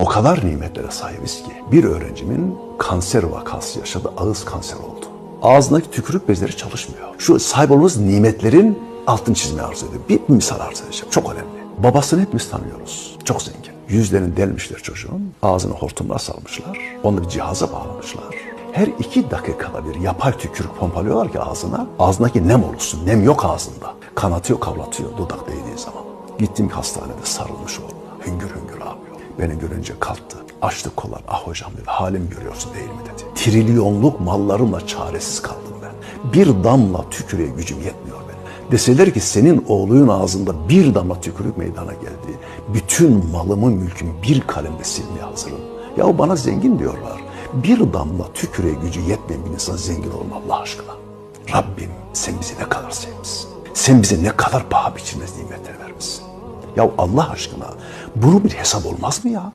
O kadar nimetlere sahibiz ki bir öğrencimin kanser vakası yaşadı, ağız kanser oldu. Ağzındaki tükürük bezleri çalışmıyor. Şu sahip olduğumuz nimetlerin altın çizmeyi arzu ediyor. Bir misal arz edeceğim. Çok önemli. Babasını hepimiz tanıyoruz. Çok zengin. Yüzlerini delmişler çocuğun. Ağzını hortumla salmışlar. Onu bir cihaza bağlamışlar. Her iki dakikada bir yapay tükürük pompalıyorlar ki ağzına. Ağzındaki nem olursun. Nem yok ağzında. Kanatıyor, kavlatıyor dudak değdiği zaman. Gittim hastanede sarılmış oğluna. Hüngür hüngür. Beni görünce kalktı. Açtı kollar. Ah hocam dedi. Halim görüyorsun değil mi dedi. Trilyonluk mallarımla çaresiz kaldım ben. Bir damla tükürüğe gücüm yetmiyor benim. Deseler ki senin oğlunun ağzında bir damla tükürük meydana geldi. Bütün malımı mülkümü bir kalemde silmeye hazırım. Ya bana zengin diyorlar. Bir damla tükürüğe gücü yetmeyen bir insan zengin olma Allah aşkına. Rabbim sen bizi ne kadar sevmişsin. Sen bize ne kadar paha biçilmez nimetler. Ya Allah aşkına bunun bir hesap olmaz mı ya?